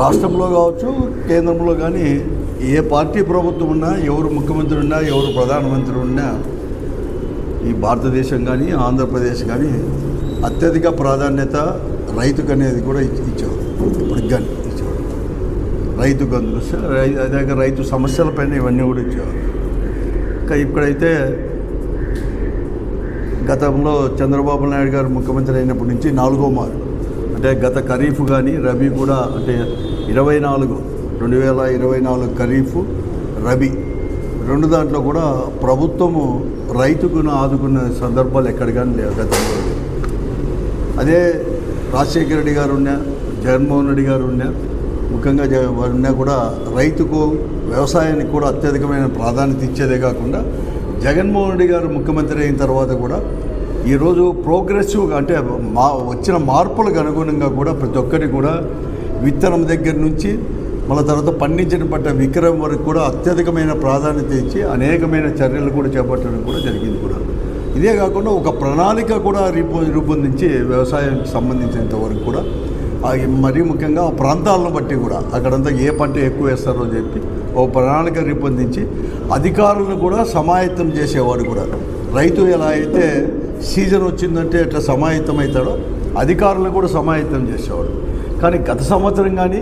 రాష్ట్రంలో కావచ్చు కేంద్రంలో కానీ ఏ పార్టీ ప్రభుత్వం ఉన్నా ఎవరు ముఖ్యమంత్రి ఉన్నా ఎవరు ప్రధానమంత్రి ఉన్నా ఈ భారతదేశం కానీ ఆంధ్రప్రదేశ్ కానీ అత్యధిక ప్రాధాన్యత రైతుకు అనేది కూడా ఇచ్చేవారు. ఇప్పటికి కానీ ఇచ్చేవారు. రైతుకు అందులో అదే రైతు సమస్యలపైన ఇవన్నీ కూడా ఇచ్చేవారు. ఇంకా ఇప్పుడైతే గతంలో చంద్రబాబు నాయుడు గారు ముఖ్యమంత్రి అయినప్పటి నుంచి నాలుగో మారు. అంటే గత ఖరీఫ్ కానీ రబీ కూడా అంటే ఇరవై నాలుగు రెండు వేల ఇరవై నాలుగు ఖరీఫ్ రబీ. రెండు దాంట్లో కూడా ప్రభుత్వము రైతుకును ఆదుకున్న సందర్భాలు ఎక్కడ కానీ లేవు గతంలో. అదే రాజశేఖర రెడ్డి గారు ఉన్నా జగన్మోహన్ రెడ్డి గారు ఉన్నా ముఖ్యంగా జ- ఉన్నా కూడా రైతుకు వ్యవసాయానికి కూడా అత్యధికమైన ప్రాధాన్యత ఇచ్చేదే కాకుండా జగన్మోహన్ రెడ్డి గారు ముఖ్యమంత్రి అయిన తర్వాత కూడా ఈరోజు ప్రోగ్రెసివ్గా అంటే మా వచ్చిన మార్పులకు అనుగుణంగా కూడా ప్రతి ఒక్కరి కూడా విత్తనం దగ్గర నుంచి మళ్ళీ తర్వాత పండించిన పంట విక్రయం వరకు కూడా అత్యధికమైన ప్రాధాన్యత ఇచ్చి అనేకమైన చర్యలు కూడా చేపట్టడం కూడా జరిగింది కూడా. ఇదే కాకుండా ఒక ప్రణాళిక కూడా రూపొందించి వ్యవసాయానికి సంబంధించినంత వరకు కూడా మరీ ముఖ్యంగా ప్రాంతాలను బట్టి కూడా అక్కడంతా ఏ పంట ఎక్కువ వేస్తారో చెప్పి ఒక ప్రణాళిక రూపొందించి అధికారులను కూడా సమాయత్తం చేసేవాడు కూడా. రైతు ఎలా అయితే సీజన్ వచ్చిందంటే ఎట్లా సమాయత్తం అవుతాడో అధికారులు కూడా సమాయత్తం చేసేవాడు కానీ గత సంవత్సరం కానీ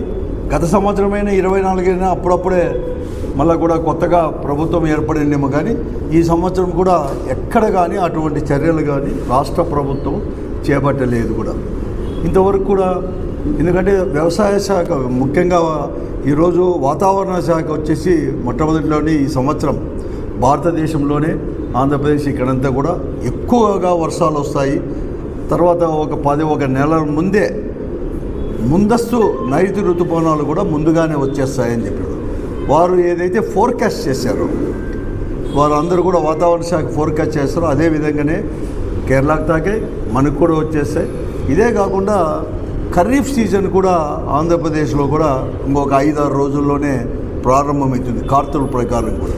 గత సంవత్సరమైన ఇరవై నాలుగైనా అప్పుడప్పుడే మళ్ళీ కూడా కొత్తగా ప్రభుత్వం ఏర్పడిందేమో కానీ ఈ సంవత్సరం కూడా ఎక్కడ కానీ అటువంటి చర్యలు కానీ రాష్ట్ర ప్రభుత్వం చేపట్టలేదు కూడా. ఇంతవరకు కూడా ఎందుకంటే వ్యవసాయ శాఖ ముఖ్యంగా ఈరోజు వాతావరణ శాఖ వచ్చేసి మొట్టమొదటిలోని ఈ సంవత్సరం భారతదేశంలోనే ఆంధ్రప్రదేశ్ ఇక్కడంతా కూడా ఎక్కువగా వర్షాలు వస్తాయి. తర్వాత ఒక పది ఒక నెల ముందే ముందస్తు నైరుతి ఋతుపవనాలు కూడా ముందుగానే వచ్చేస్తాయని చెప్పారు. వారు ఏదైతే ఫోర్కాస్ట్ చేశారో వారు అందరూ కూడా వాతావరణ శాఖ ఫోర్కాస్ట్ చేస్తారో. అదే విధంగానే కేరళకు తాకే మనకు కూడా వచ్చేస్తాయి. ఇదే కాకుండా ఖరీఫ్ సీజన్ కూడా ఆంధ్రప్రదేశ్లో కూడా ఇంకొక ఐదారు రోజుల్లోనే ప్రారంభమవుతుంది కార్తుల ప్రకారం కూడా.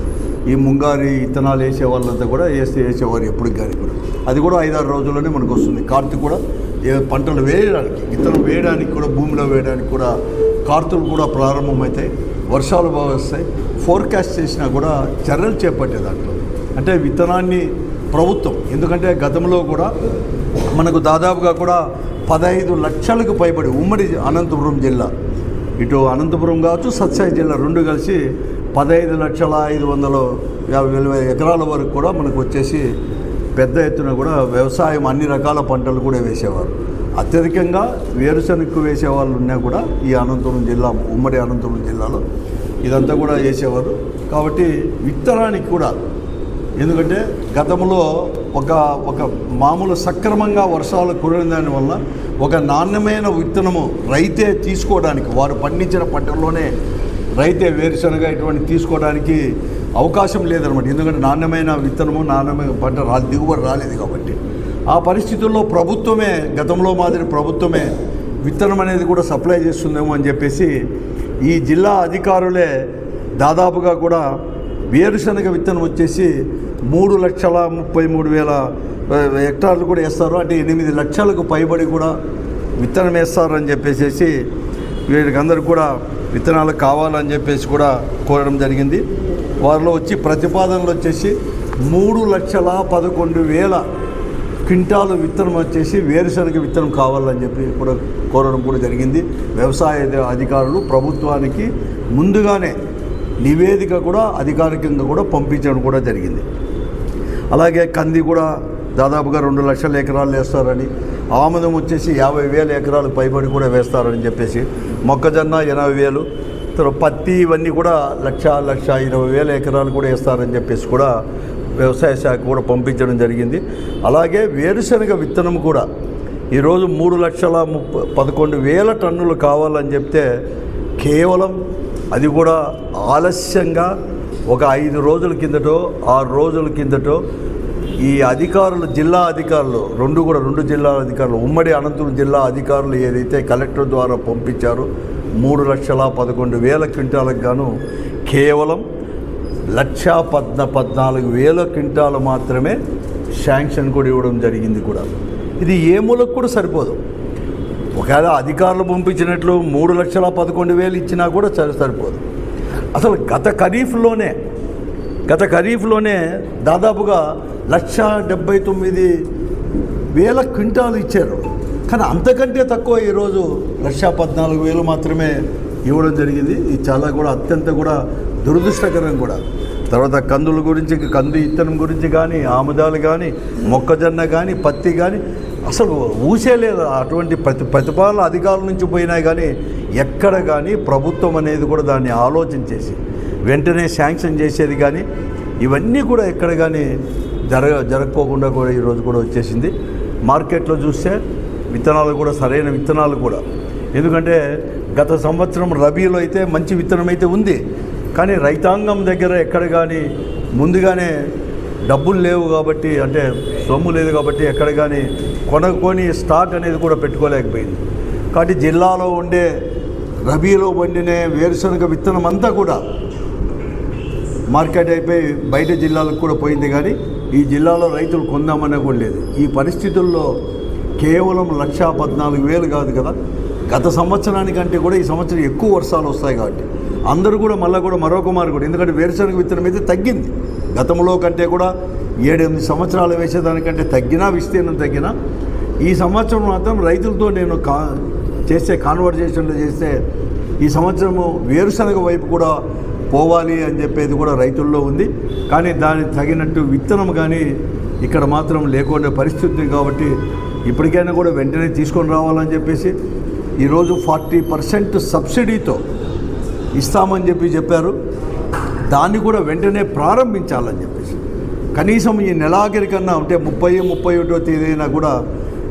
ఈ ముంగారి ఇత్తనాలు వేసే వాళ్ళంతా కూడా వేస్తే వేసేవారు ఎప్పటికి కానీ కూడా. అది కూడా ఐదారు రోజుల్లోనే మనకు వస్తుంది. కార్తీక్ కూడా ఏ పంటలు వేయడానికి విత్తనం వేయడానికి కూడా భూమిలో వేయడానికి కూడా కార్తులు కూడా ప్రారంభమవుతాయి వర్షాలు బాగా వస్తాయి. ఫోర్కాస్ట్ చేసినా కూడా చర్యలు చేపట్టే దాంట్లో. అంటే విత్తనాన్ని ప్రభుత్వం ఎందుకంటే గతంలో కూడా మనకు దాదాపుగా కూడా పదహైదు లక్షలకు పైబడి ఉమ్మడి అనంతపురం జిల్లా. ఇటు అనంతపురం కావచ్చు సత్సాయి జిల్లా రెండు కలిసి పదహైదు లక్షల ఐదు వందల యాభై వేల ఎకరాల వరకు కూడా మనకు వచ్చేసి పెద్ద ఎత్తున కూడా వ్యవసాయం అన్ని రకాల పంటలు కూడా వేసేవారు. అత్యధికంగా వేరుశనగకు వేసే వాళ్ళు ఉన్నా కూడా ఈ అనంతపురం జిల్లా ఉమ్మడి అనంతపురం జిల్లాలో ఇదంతా కూడా వేసేవారు. కాబట్టి విత్తనానికి కూడా ఎందుకంటే గతంలో ఒక ఒక మామూలు సక్రమంగా వర్షాలు కురిన దానివల్ల ఒక నాణ్యమైన విత్తనము రైతే తీసుకోవడానికి వారు పండించిన పంటల్లోనే రైతే వేరుశనగ ఇటువంటి తీసుకోవడానికి అవకాశం లేదనమాట ఎందుకంటే నాణ్యమైన విత్తనము నాణ్యమైన పంట రా దిగుబడి రాలేదు కాబట్టి. ఆ పరిస్థితుల్లో ప్రభుత్వమే గతంలో మాదిరి ప్రభుత్వమే విత్తనం అనేది కూడా సప్లై చేస్తుందేమో అని చెప్పేసి ఈ జిల్లా అధికారులే దాదాపుగా కూడా వేరుశనగ విత్తనం వచ్చేసి మూడు లక్షల ముప్పై మూడు వేల హెక్టార్లు కూడా వేస్తారు. అంటే ఎనిమిది లక్షలకు పైబడి కూడా విత్తనం వేస్తారు అని చెప్పేసి వీళ్ళకి అందరికి కూడా విత్తనాలు కావాలని చెప్పేసి కూడా కోరడం జరిగింది. వారిలో వచ్చి ప్రతిపాదనలు వచ్చేసి మూడు లక్షల పదకొండు వేల క్వింటాలు విత్తనం వచ్చేసి వేరుశనగ విత్తనం కావాలని చెప్పి కూడా కోరడం కూడా జరిగింది. వ్యవసాయ అధికారులు ప్రభుత్వానికి ముందుగానే నివేదిక కూడా అధికారికంగా కూడా పంపించడం కూడా జరిగింది. అలాగే కంది కూడా దాదాపుగా రెండు లక్షల ఎకరాలు వేస్తారని ఆముదం వచ్చేసి యాభై వేల ఎకరాలు పైబడి కూడా వేస్తారని చెప్పేసి మొక్కజొన్న ఎనభై వేలు తర్వాత పత్తి ఇవన్నీ కూడా లక్ష లక్ష ఇరవై వేల ఎకరాలు కూడా వేస్తారని చెప్పేసి కూడా వ్యవసాయ శాఖ కూడా పంపించడం జరిగింది. అలాగే వేరుశనగ విత్తనం కూడా ఈరోజు మూడు లక్షల ముప్ప పదకొండు వేల టన్నులు కావాలని చెప్తే కేవలం అది కూడా ఆలస్యంగా ఒక ఐదు రోజుల కిందటో ఆరు రోజుల కిందటో ఈ అధికారులు జిల్లా అధికారులు రెండు కూడా రెండు జిల్లా అధికారులు ఉమ్మడి అనంతపురం జిల్లా అధికారులు ఏదైతే కలెక్టర్ ద్వారా పంపించారో మూడు లక్షల పదకొండు వేల క్వింటాలకు గాను కేవలం లక్ష పద్న పద్నాలుగు వేల క్వింటాలు మాత్రమే శాంక్షన్ కూడా ఇవ్వడం జరిగింది కూడా. ఇది ఏ మూలకు కూడా సరిపోదు. ఒకవేళ అధికారులు పంపించినట్లు మూడు లక్షల పదకొండు వేలు ఇచ్చినా కూడా సరి సరిపోదు. అసలు గత ఖరీఫ్లోనే గత ఖరీఫ్లోనే దాదాపుగా లక్ష డెబ్బై తొమ్మిది వేల క్వింటాలు ఇచ్చారు. కానీ అంతకంటే తక్కువ ఈరోజు లక్ష పద్నాలుగు వేలు మాత్రమే ఇవ్వడం జరిగింది. ఇది చాలా కూడా అత్యంత కూడా దురదృష్టకరం కూడా. తర్వాత కందుల గురించి కంది ఇత్తనం గురించి కానీ ఆముదాలు కానీ మొక్కజొన్న కానీ పత్తి కానీ అసలు ఊసే లేదు. అటువంటి ప్రతి ప్రతిపాదన అధికారుల నుంచి పోయినాయి కానీ ఎక్కడ కానీ ప్రభుత్వం అనేది కూడా దాన్ని ఆలోచించేసి వెంటనే శాంక్షన్ చేసేది కానీ ఇవన్నీ కూడా ఎక్కడ కానీ జరగ జరగకోకుండా కూడా ఈరోజు కూడా వచ్చేసింది. మార్కెట్లో చూస్తే విత్తనాలు కూడా సరైన విత్తనాలు కూడా. ఎందుకంటే గత సంవత్సరం రబీలో అయితే మంచి విత్తనం అయితే ఉంది. కానీ రైతాంగం దగ్గర ఎక్కడ కానీ ముందుగానే డబ్బులు లేవు కాబట్టి అంటే సొమ్ము లేదు కాబట్టి ఎక్కడ కానీ కొనుక్కొని స్టాక్ అనేది కూడా పెట్టుకోలేకపోయింది. కాబట్టి జిల్లాలో ఉండే రబీలో పండిన వేరుశనగ విత్తనం అంతా కూడా మార్కెట్ అయిపోయి బయట జిల్లాలకు కూడా పోయింది కానీ ఈ జిల్లాలో రైతులు కొందామనే కూడా లేదు. ఈ పరిస్థితుల్లో కేవలం లక్షా పద్నాలుగు వేలు కాదు కదా. గత సంవత్సరానికంటే కూడా ఈ సంవత్సరం ఎక్కువ వర్షాలు వస్తాయి కాబట్టి. అందరూ కూడా మళ్ళీ కూడా మరొక మారు కూడా ఎందుకంటే వేరుశనగ విత్తనం అయితే తగ్గింది. గతంలో కంటే కూడా ఏడెనిమిది సంవత్సరాలు వేసేదానికంటే తగ్గినా విస్తీర్ణం తగ్గినా ఈ సంవత్సరం మాత్రం రైతులతో నేను కా చేసే కాన్వర్జేషన్లు చేస్తే ఈ సంవత్సరము వేరుశనగ వైపు కూడా పోవాలి అని చెప్పేది కూడా రైతుల్లో ఉంది. కానీ దానికి తగినట్టు విత్తనం కానీ ఇక్కడ మాత్రం లేకుండా పరిస్థితి కాబట్టి ఇప్పటికైనా కూడా వెంటనే తీసుకొని రావాలని చెప్పేసి ఈరోజు ఫార్టీ పర్సెంట్ సబ్సిడీతో ఇస్తామని చెప్పి చెప్పారు. దాన్ని కూడా వెంటనే ప్రారంభించాలని చెప్పేసి. కనీసం ఈ నెలాఖరి కన్నా అంటే ముప్పై ముప్పై ఒకటో తేదీన కూడా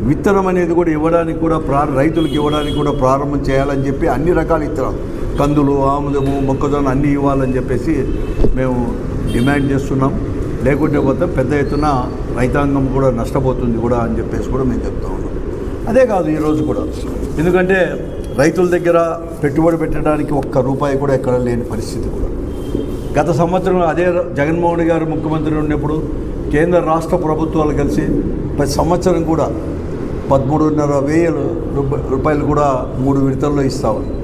విత్తనం అనేది కూడా ఇవ్వడానికి కూడా ప్రా రైతులకు ఇవ్వడానికి కూడా ప్రారంభం చేయాలని చెప్పి అన్ని రకాల విత్తనాలు కందులు ఆముదము మొక్కజొన్న అన్నీ ఇవ్వాలని చెప్పేసి మేము డిమాండ్ చేస్తున్నాం. లేకుంటే పోతే పెద్ద ఎత్తున రైతాంగం కూడా నష్టపోతుంది కూడా అని చెప్పేసి కూడా మేము చెప్తా ఉన్నాం. అదే కాదు ఈరోజు కూడా. ఎందుకంటే రైతుల దగ్గర పెట్టుబడి పెట్టడానికి ఒక్క రూపాయి కూడా ఎక్కడ లేని పరిస్థితి కూడా. గత సంవత్సరం అదే జగన్మోహన్ గారు ముఖ్యమంత్రి ఉన్నప్పుడు కేంద్ర రాష్ట్ర ప్రభుత్వాలు కలిసి ప్రతి సంవత్సరం కూడా పదమూడున్నర వేలు రూప- రూపాయలు కూడా మూడు విడతల్లో ఇస్తామని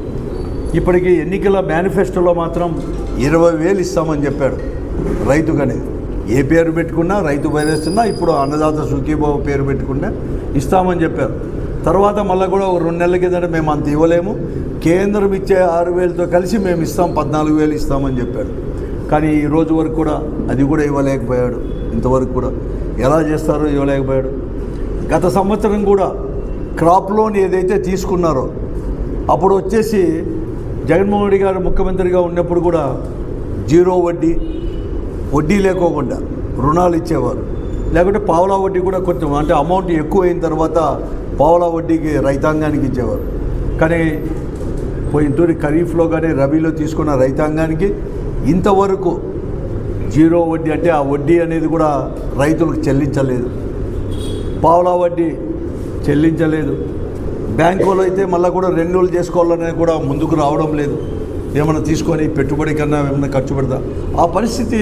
ఇప్పటికీ ఎన్నికల మేనిఫెస్టోలో మాత్రం ఇరవై వేలు ఇస్తామని చెప్పాడు రైతుకనేది ఏ పేరు పెట్టుకున్నా రైతు భయవేస్తున్నా ఇప్పుడు అన్నదాత సుఖీబాబు పేరు పెట్టుకున్నా ఇస్తామని చెప్పారు. తర్వాత మళ్ళీ కూడా ఒక రెండు నెలల కిందట మేము అంత ఇవ్వలేము. కేంద్రం ఇచ్చే ఆరు వేలతో కలిసి మేము ఇస్తాం పద్నాలుగు వేలు ఇస్తామని చెప్పాడు. కానీ ఈ రోజు వరకు కూడా అది కూడా ఇవ్వలేకపోయాడు. ఇంతవరకు కూడా ఎలా చేస్తారో ఇవ్వలేకపోయాడు. గత సంవత్సరం కూడా క్రాప్ లోన్ ఏదైతే తీసుకున్నారో అప్పుడు వచ్చేసి జగన్మోహన్ రెడ్డి గారు ముఖ్యమంత్రిగా ఉన్నప్పుడు కూడా జీరో వడ్డీ వడ్డీ లేకోకుండా రుణాలు ఇచ్చేవారు. లేకుంటే పావులా వడ్డీ కూడా కొంచెం అంటే అమౌంట్ ఎక్కువ అయిన తర్వాత పావులా వడ్డీకి రైతాంగానికి ఇచ్చేవారు. కానీ పోయిన తూరి ఖరీఫ్లో కానీ రబీలో తీసుకున్న రైతాంగానికి ఇంతవరకు జీరో వడ్డీ అంటే ఆ వడ్డీ అనేది కూడా రైతులకు చెల్లించలేదు. పావులా వడ్డీ చెల్లించలేదు. బ్యాంకులో అయితే మళ్ళీ కూడా రెన్యువల్ చేసుకోవాలనేది కూడా ముందుకు రావడం లేదు. ఏమైనా తీసుకొని పెట్టుబడి కన్నా ఏమైనా ఖర్చు పెడతా. ఆ పరిస్థితి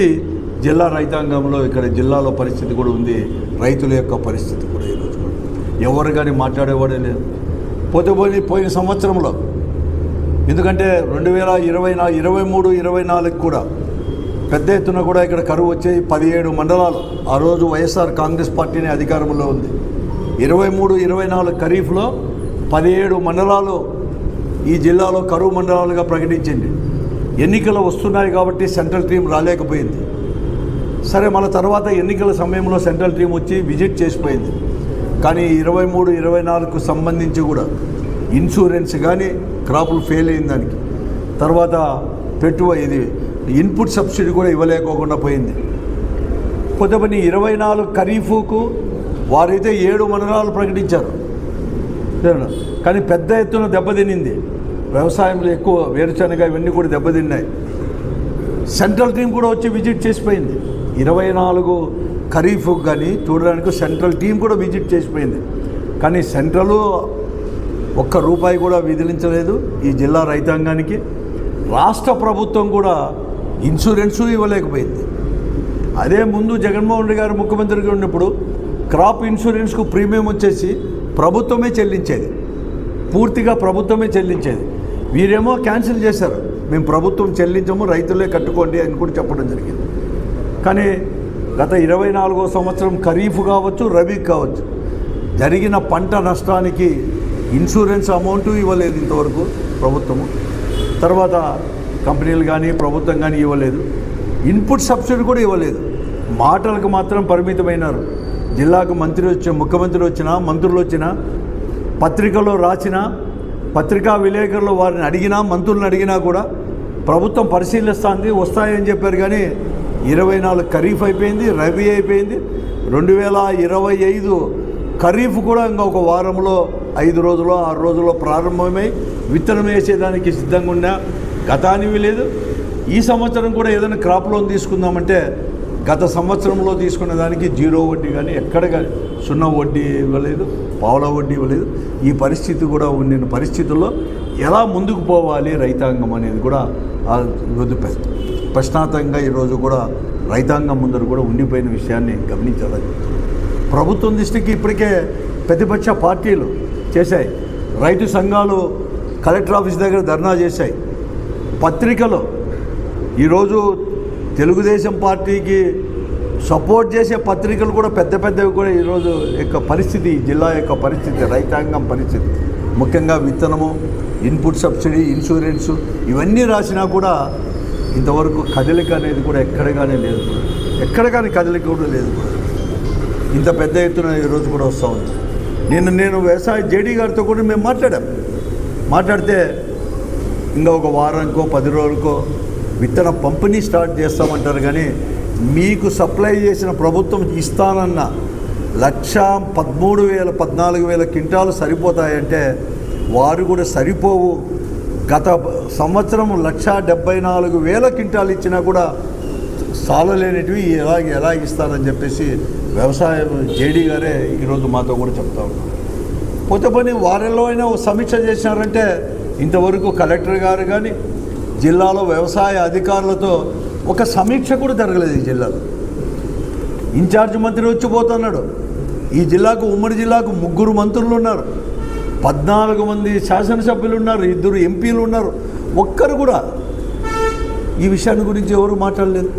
జిల్లా రైతాంగంలో ఇక్కడ జిల్లాలో పరిస్థితి కూడా ఉంది. రైతుల యొక్క పరిస్థితి కూడా ఈరోజు ఎవరు కానీ మాట్లాడేవాడే లేదు. పోతే పోయి పోయిన సంవత్సరంలో ఎందుకంటే రెండు వేల ఇరవై నా ఇరవై మూడు ఇరవై నాలుగు కూడా పెద్ద ఎత్తున కూడా ఇక్కడ కరువు వచ్చాయి పదిహేడు మండలాలు. ఆ రోజు వైఎస్ఆర్ కాంగ్రెస్ పార్టీనే అధికారంలో ఉంది. ఇరవై మూడు ఇరవై నాలుగు ఖరీఫ్లో పదిహేడు మండలాలు ఈ జిల్లాలో కరువు మండలాలుగా ప్రకటించింది. ఎన్నికలు వస్తున్నాయి కాబట్టి సెంట్రల్ టీం రాలేకపోయింది. సరే మన తర్వాత ఎన్నికల సమయంలో సెంట్రల్ టీం వచ్చి విజిట్ చేసిపోయింది. కానీ ఇరవై మూడు ఇరవై నాలుగుకు సంబంధించి కూడా ఇన్సూరెన్స్ కానీ క్రాపులు ఫెయిల్ అయిన దానికి. తర్వాత పెట్టుబడి ఇది ఇన్పుట్ సబ్సిడీ కూడా ఇవ్వలేకోకుండా పోయింది. కొద్దిపని ఇరవై నాలుగు ఖరీఫ్కు వారైతే ఏడు మండలాలు ప్రకటించారు. కానీ పెద్ద ఎత్తున దెబ్బతినింది వ్యవసాయంలో ఎక్కువ వేరుశనగ ఇవన్నీ కూడా దెబ్బతిన్నాయి. సెంట్రల్ టీం కూడా వచ్చి విజిట్ చేసిపోయింది. ఇరవై నాలుగు ఖరీఫ్ కానీ చూడడానికి సెంట్రల్ టీం కూడా విజిట్ చేసిపోయింది. కానీ సెంట్రల్ ఒక్క రూపాయి కూడా విధించలేదు ఈ జిల్లా రైతాంగానికి. రాష్ట్ర ప్రభుత్వం కూడా ఇన్సూరెన్సు ఇవ్వలేకపోయింది. అదే ముందు జగన్మోహన్ రెడ్డి గారు ముఖ్యమంత్రిగా ఉన్నప్పుడు క్రాప్ ఇన్సూరెన్స్కు ప్రీమియం వచ్చేసి ప్రభుత్వమే చెల్లించేది. పూర్తిగా ప్రభుత్వమే చెల్లించేది. వీరేమో క్యాన్సిల్ చేశారు. మేము ప్రభుత్వం చెల్లించము రైతులే కట్టుకోండి అని కూడా చెప్పడం జరిగింది. కానీ గత ఇరవై నాలుగో సంవత్సరం ఖరీఫ్ కావచ్చు రబీ కావచ్చు. జరిగిన పంట నష్టానికి ఇన్సూరెన్స్ అమౌంట్ ఇవ్వలేదు ఇంతవరకు ప్రభుత్వము. తర్వాత కంపెనీలు కానీ ప్రభుత్వం కానీ ఇవ్వలేదు. ఇన్పుట్ సబ్సిడీ కూడా ఇవ్వలేదు. మాటలకు మాత్రం పరిమితమైనారు. జిల్లాకు మంత్రి వచ్చి ముఖ్యమంత్రి వచ్చినా మంత్రులు వచ్చినా పత్రికలో రాసిన పత్రికా విలేకరులు వారిని అడిగినా మంత్రులను అడిగినా కూడా ప్రభుత్వం పరిశీలిస్తుంది వస్తాయని చెప్పారు కానీ ఇరవై నాలుగు ఖరీఫ్ అయిపోయింది రబీ అయిపోయింది. రెండు వేల ఇరవై ఐదు ఖరీఫ్ కూడా ఇంకా ఒక వారంలో ఐదు రోజులు ఆరు రోజుల్లో ప్రారంభమై విత్తనం వేసేదానికి సిద్ధంగా ఉన్నా. గతానివి లేదు. ఈ సంవత్సరం కూడా ఏదైనా క్రాప్ లోన్ తీసుకుందామంటే గత సంవత్సరంలో తీసుకున్న దానికి జీరో వడ్డీ కానీ ఎక్కడ కానీ సున్నా వడ్డీ ఇవ్వలేదు పావుల వడ్డీ ఇవ్వలేదు. ఈ పరిస్థితి కూడా ఉండిన పరిస్థితుల్లో ఎలా ముందుకు పోవాలి రైతాంగం అనేది కూడా ఆ ఈరోజు కూడా రైతాంగం ముందర కూడా ఉండిపోయిన విషయాన్ని గమనించాలి ప్రభుత్వం దృష్టికి ఇప్పటికే ప్రతిపక్ష పార్టీలు చేశాయి. రైతు సంఘాలు కలెక్టర్ ఆఫీస్ దగ్గర ధర్నా చేశాయి. పత్రికలు ఈరోజు తెలుగుదేశం పార్టీకి సపోర్ట్ చేసే పత్రికలు కూడా పెద్ద పెద్దవి కూడా ఈరోజు యొక్క పరిస్థితి జిల్లా యొక్క పరిస్థితి రైతాంగం పరిస్థితి. ముఖ్యంగా విత్తనము ఇన్పుట్ సబ్సిడీ ఇన్సూరెన్సు ఇవన్నీ రాసినా కూడా ఇంతవరకు కదలిక అనేది కూడా ఎక్కడ కానీ లేదు. ఎక్కడ కానీ కదలిక కూడా లేదు. ఇంత పెద్ద ఎత్తున ఈరోజు కూడా వస్తూ ఉంది. నిన్న నేను వ్యవసాయ జేడీ గారితో కూడా మేము మాట్లాడాం. మాట్లాడితే ఇంకా ఒక వారానికో పది రోజులకో విత్తన పంపిణీ స్టార్ట్ చేస్తామంటారు కానీ మీకు సప్లై చేసిన ప్రభుత్వం ఇస్తానన్న లక్ష పదమూడు వేల పద్నాలుగు వేల క్వింటాలు సరిపోతాయంటే వారు కూడా సరిపోవు. గత సంవత్సరం లక్ష డెబ్బై నాలుగు వేల క్వింటాలు ఇచ్చినా కూడా సాలలేనిటివి ఎలా ఎలా ఇస్తారని చెప్పేసి వ్యవసాయం జేడీ గారే ఈరోజు మాతో కూడా చెప్తా ఉన్నారు. పోతే పని వారంలో అయినా ఓ సమీక్ష చేసినారంటే ఇంతవరకు కలెక్టర్ గారు కానీ జిల్లాలో వ్యవసాయ అధికారులతో ఒక సమీక్ష కూడా జరగలేదు ఈ జిల్లాలో. ఇన్ఛార్జ్ మంత్రి వచ్చి పోతున్నాడు. ఈ జిల్లాకు ఉమ్మడి జిల్లాకు ముగ్గురు మంత్రులు ఉన్నారు. పద్నాలుగు మంది శాసనసభ్యులు ఉన్నారు ఇద్దరు ఎంపీలు ఉన్నారు. ఒక్కరు కూడా ఈ విషయాన్ని గురించి ఎవరు మాట్లాడలేదు.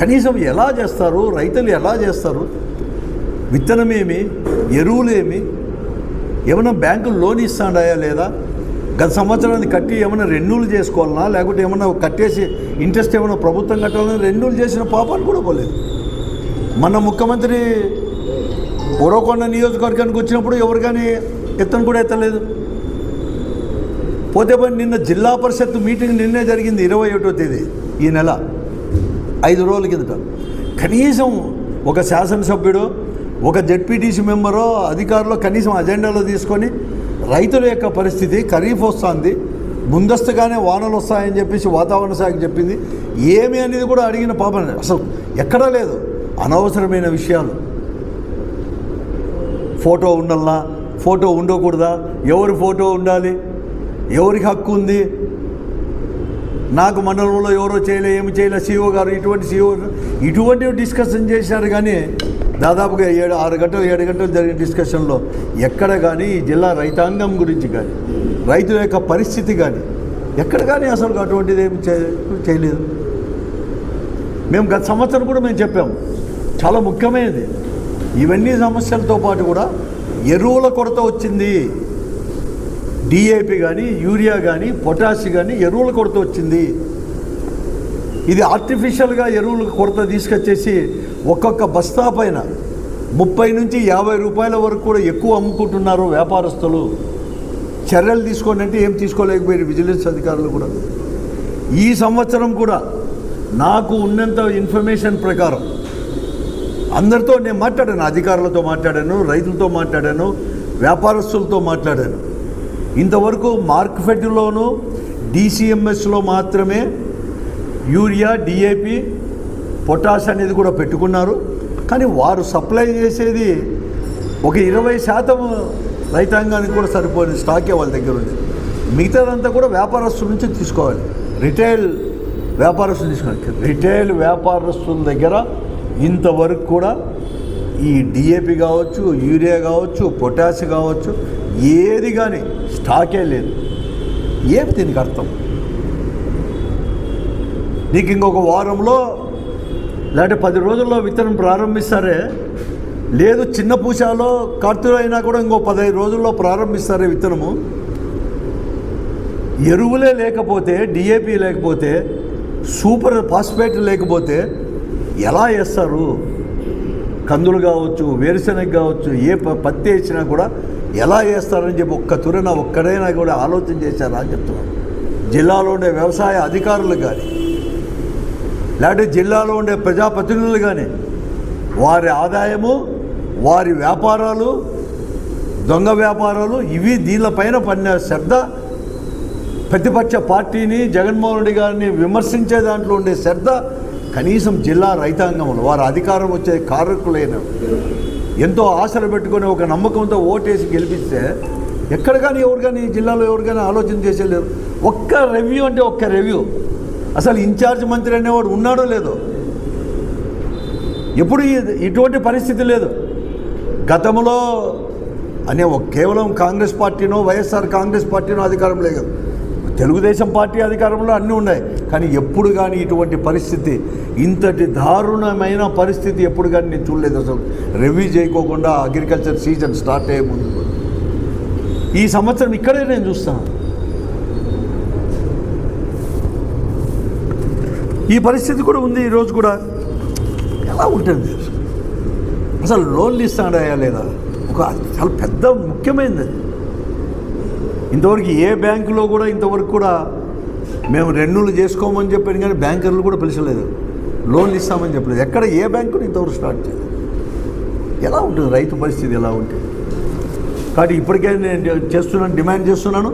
కనీసం ఎలా చేస్తారు రైతులు ఎలా చేస్తారు విత్తనమేమి ఎరువులేమి ఏమైనా బ్యాంకులు లోన్ ఇస్తాడాయా లేదా గత సంవత్సరాన్ని కట్టి ఏమైనా రెన్యూలు చేసుకోవాలన్నా లేకపోతే ఏమైనా కట్టేసి ఇంట్రెస్ట్ ఏమైనా ప్రభుత్వం కట్టాలని? రెన్యూలు చేసిన పాపాలు కూడా పోలేదు. మన ముఖ్యమంత్రి ఉరవకొండ నియోజకవర్గానికి వచ్చినప్పుడు ఎవరు కానీ ఎత్తను కూడా ఎత్తలేదు. పోతే పని నిన్న జిల్లా పరిషత్ మీటింగ్ నిన్నే జరిగింది ఇరవై ఒకటో తేదీ ఈ నెల. ఐదు రోజుల కిందట. కనీసం ఒక శాసనసభ్యుడు ఒక జెడ్పీటీసీ మెంబరో అధికారులు కనీసం అజెండాలో తీసుకొని రైతుల యొక్క పరిస్థితి ఖరీఫ్ వస్తుంది ముందస్తుగానే వానలు వస్తాయని చెప్పేసి వాతావరణ శాఖ చెప్పింది. ఏమి అనేది కూడా అడిగిన పాపం అసలు ఎక్కడా లేదు. అనవసరమైన విషయాలు. ఫోటో ఉండాలా ఫోటో ఉండకూడదా? ఎవరి ఫోటో ఉండాలి? ఎవరికి హక్కు ఉంది? నాకు మండలంలో ఎవరో చేయలే ఏమి చేయలే సీఓ గారు ఇటువంటి సీఓ ఇటువంటివి డిస్కషన్ చేశారు కానీ దాదాపుగా ఏడు ఆరు గంటలు ఏడు గంటలు జరిగిన డిస్కషన్లో ఎక్కడ కానీ ఈ జిల్లా రైతాంగం గురించి కానీ రైతుల యొక్క పరిస్థితి కానీ ఎక్కడ కానీ అసలు అటువంటిది ఏమి చేయలేదు. మేము గత సంవత్సరం కూడా మేము చెప్పాము చాలా ముఖ్యమైనది. ఇవన్నీ సమస్యలతో పాటు కూడా ఎరువుల కొరత వచ్చింది. డిఏపి కానీ యూరియా కానీ పొటాష్ కానీ ఎరువుల కొరత వచ్చింది. ఇది ఆర్టిఫిషియల్గా ఎరువుల కొరత తీసుకొచ్చేసి ఒక్కొక్క బస్తా పైన ముప్పై నుంచి యాభై రూపాయల వరకు కూడా ఎక్కువ అమ్ముకుంటున్నారు వ్యాపారస్తులు. చర్యలు తీసుకోండి అంటే ఏం తీసుకోలేకపోయారు విజిలెన్స్ అధికారులు కూడా. ఈ సంవత్సరం కూడా నాకు ఉన్నంత ఇన్ఫర్మేషన్ ప్రకారం అందరితో నేను మాట్లాడాను అధికారులతో మాట్లాడాను రైతులతో మాట్లాడాను వ్యాపారస్తులతో మాట్లాడాను. ఇంతవరకు మార్క్ఫెడ్లోను డిసిఎంఎస్లో మాత్రమే యూరియా డిఏపి పొటాష్ అనేది కూడా పెట్టుకున్నారు. కానీ వారు సప్లై చేసేది ఒక ఇరవై శాతం రైతాంగానికి కూడా సరిపోయిన స్టాకే వాళ్ళ దగ్గర ఉంది. మిగతాదంతా కూడా వ్యాపారస్తుల నుంచి తీసుకోవాలి. రిటైల్ వ్యాపారస్తులు తీసుకోవాలి రిటైల్ వ్యాపారస్తుల దగ్గర ఇంతవరకు కూడా ఈ డిఏపి కావచ్చు యూరియా కావచ్చు పొటాష్ కావచ్చు ఏది కానీ స్టాకే లేదు. ఏమి దీనికి అర్థం? నీకు ఇంకొక వారంలో లేదంటే పది రోజుల్లో విత్తనం ప్రారంభిస్తారే? లేదు చిన్న పూసాలో కార్తీక అయినా కూడా ఇంకో పదహైదు రోజుల్లో ప్రారంభిస్తారే విత్తనము? ఎరువులే లేకపోతే డిఏపి లేకపోతే సూపర్ ఫాస్ఫేట్ లేకపోతే ఎలా వేస్తారు? కందులు కావచ్చు వేరుశనగ కావచ్చు ఏ పత్తి వేసినా కూడా ఎలా వేస్తారని చెప్పి ఒక్క తురన ఒక్కడైనా కూడా ఆలోచన చేశారా అని చెప్తున్నాను జిల్లాలో ఉండే వ్యవసాయ అధికారులు కానీ లేకపోతే జిల్లాలో ఉండే ప్రజాప్రతినిధులు కానీ వారి ఆదాయము వారి వ్యాపారాలు దొంగ వ్యాపారాలు ఇవి దీనిపైన పడిన శ్రద్ధ ప్రతిపక్ష పార్టీని జగన్మోహన్ రెడ్డి గారిని విమర్శించే దాంట్లో ఉండే శ్రద్ధ కనీసం జిల్లా రైతాంగంలో. వారి అధికారం వచ్చే కారకులైన ఎంతో ఆశలు పెట్టుకొని ఒక నమ్మకంతో ఓటేసి గెలిపిస్తే ఎక్కడ కానీ ఎవరు కానీ ఈ జిల్లాలో ఎవరు కానీ ఆలోచన చేసేలేరు ఒక్క రివ్యూ అంటే ఒక్క రివ్యూ అసలు ఇన్ఛార్జ్ మంత్రి అనేవాడు ఉన్నాడో లేదో? ఎప్పుడు ఇటువంటి పరిస్థితి లేదు. గతంలో అనే ఒక కేవలం కాంగ్రెస్ పార్టీనో వైఎస్ఆర్ కాంగ్రెస్ పార్టీనో అధికారం లేదు. తెలుగుదేశం పార్టీ అధికారంలో అన్నీ ఉన్నాయి. కానీ ఎప్పుడు కానీ ఇటువంటి పరిస్థితి ఇంతటి దారుణమైన పరిస్థితి ఎప్పుడు కానీ నేను చూడలేదు అసలు. రివ్యూ చేయకోకుండా అగ్రికల్చర్ సీజన్ స్టార్ట్ అయ్యే ముందు. ఈ సంవత్సరం ఇక్కడే నేను చూస్తాను. ఈ పరిస్థితి కూడా ఉంది ఈరోజు కూడా. ఎలా ఉంటుంది అసలు లోన్లు ఇస్తాడాయా లేదా? ఒక చాలా పెద్ద ముఖ్యమైనది. ఇంతవరకు ఏ బ్యాంకులో కూడా ఇంతవరకు కూడా మేము రెన్యూలు చేసుకోమని చెప్పాను కానీ బ్యాంకర్లు కూడా పిలిచలేదు. లోన్లు ఇస్తామని చెప్పలేదు. ఎక్కడ ఏ బ్యాంకు ఇంతవరకు స్టార్ట్ చేయలేదు. ఎలా ఉంటుంది? రైతు పరిస్థితి ఎలా ఉంటుంది కాబట్టి ఇప్పటికే నేను చేస్తున్నాను డిమాండ్ చేస్తున్నాను.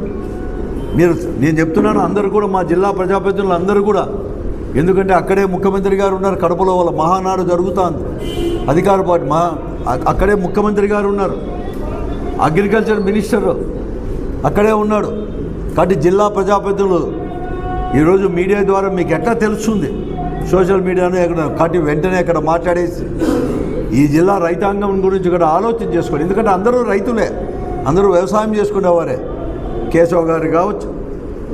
మీరు నేను చెప్తున్నాను అందరూ కూడా మా జిల్లా ప్రజాప్రతినిధులు అందరూ కూడా ఎందుకంటే అక్కడే ముఖ్యమంత్రి గారు ఉన్నారు కడపలో వాళ్ళ మహానాడు జరుగుతుంది. అధికార పార్టీ మహా అక్కడే ముఖ్యమంత్రి గారు ఉన్నారు. అగ్రికల్చర్ మినిస్టర్ అక్కడే ఉన్నాడు. కాబట్టి జిల్లా ప్రజాప్రతినిధులు ఈరోజు మీడియా ద్వారా మీకు ఎట్లా తెలుస్తుంది? సోషల్ మీడియాను ఇక్కడ కాబట్టి వెంటనే అక్కడ మాట్లాడేసి ఈ జిల్లా రైతాంగం గురించి ఇక్కడ ఆలోచన చేసుకోండి. ఎందుకంటే అందరూ రైతులే. అందరూ వ్యవసాయం చేసుకునేవారే. కేశవ్ గారు కావచ్చు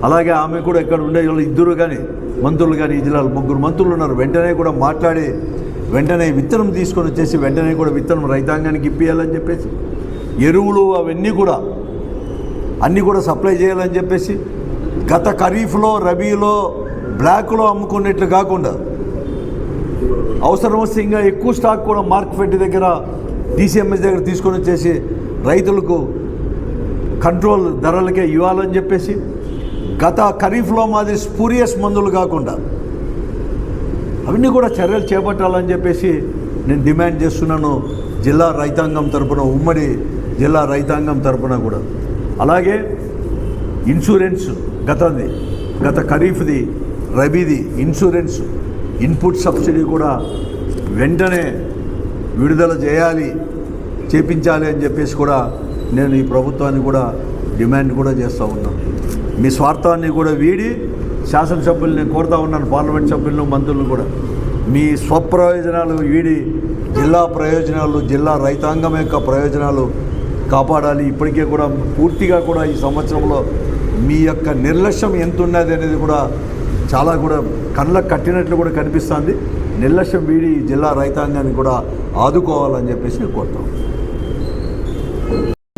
అలాగే ఆమె కూడా ఇక్కడ ఉండే వాళ్ళు ఇద్దరు కానీ మంత్రులు కానీ ఈ జిల్లాలో ముగ్గురు మంత్రులు ఉన్నారు. వెంటనే కూడా మాట్లాడి వెంటనే విత్తనం తీసుకొని వచ్చేసి వెంటనే కూడా విత్తనం రైతాంగానికి ఇప్పియాలని చెప్పేసి ఎరువులు అవన్నీ కూడా అన్నీ కూడా సప్లై చేయాలని చెప్పేసి గత ఖరీఫ్లో రబీలో బ్లాక్లో అమ్ముకునేట్లు కాకుండా అవసరం వస్తే ఇంకా ఎక్కువ స్టాక్ కూడా మార్కెట్ దగ్గర డీసీఎంఎస్ దగ్గర తీసుకొని వచ్చేసి రైతులకు కంట్రోల్ ధరలకే ఇవ్వాలని చెప్పేసి గత ఖరీఫ్లో మాదిరి స్పూరియస్ మందులు కాకుండా అవన్నీ కూడా చర్యలు చేపట్టాలని చెప్పేసి నేను డిమాండ్ చేస్తున్నాను జిల్లా రైతాంగం తరపున ఉమ్మడి జిల్లా రైతాంగం తరపున కూడా. అలాగే ఇన్సూరెన్స్ గతది గత ఖరీఫ్ది రబీది ఇన్సూరెన్స్ ఇన్పుట్ సబ్సిడీ కూడా వెంటనే విడుదల చేయాలి చేపించాలి అని చెప్పేసి కూడా నేను ఈ ప్రభుత్వాన్ని కూడా డిమాండ్ కూడా చేస్తూ ఉన్నాను. మీ స్వార్థాన్ని కూడా వీడి శాసనసభ్యుల్ని కోరుతా ఉన్నాను పార్లమెంట్ సభ్యులను మంత్రులను కూడా. మీ స్వప్రయోజనాలు వీడి జిల్లా ప్రయోజనాలు జిల్లా రైతాంగం యొక్క ప్రయోజనాలు కాపాడాలి. ఇప్పటికే కూడా పూర్తిగా కూడా ఈ సంవత్సరంలో మీ యొక్క నిర్లక్ష్యం ఎంత ఉన్నది అనేది కూడా చాలా కూడా కళ్ళకు కట్టినట్లు కూడా కనిపిస్తుంది. నిర్లక్ష్యం వీడి జిల్లా రైతాంగాన్ని కూడా ఆదుకోవాలని చెప్పేసి నేను కోరుతాను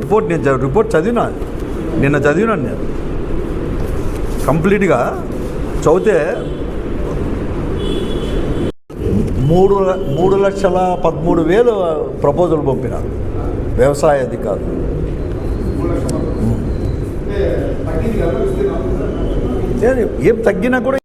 రిపోర్ట్ నేను రిపోర్ట్ చదివినా నిన్న చదివినాను నేను. కంప్లీట్గా చదివితే మూడు మూడు లక్షల పదమూడు వేలు ప్రపోజల్ పంపిన. వ్యవసాయ అధికారులు ఏం తగ్గినా కూడా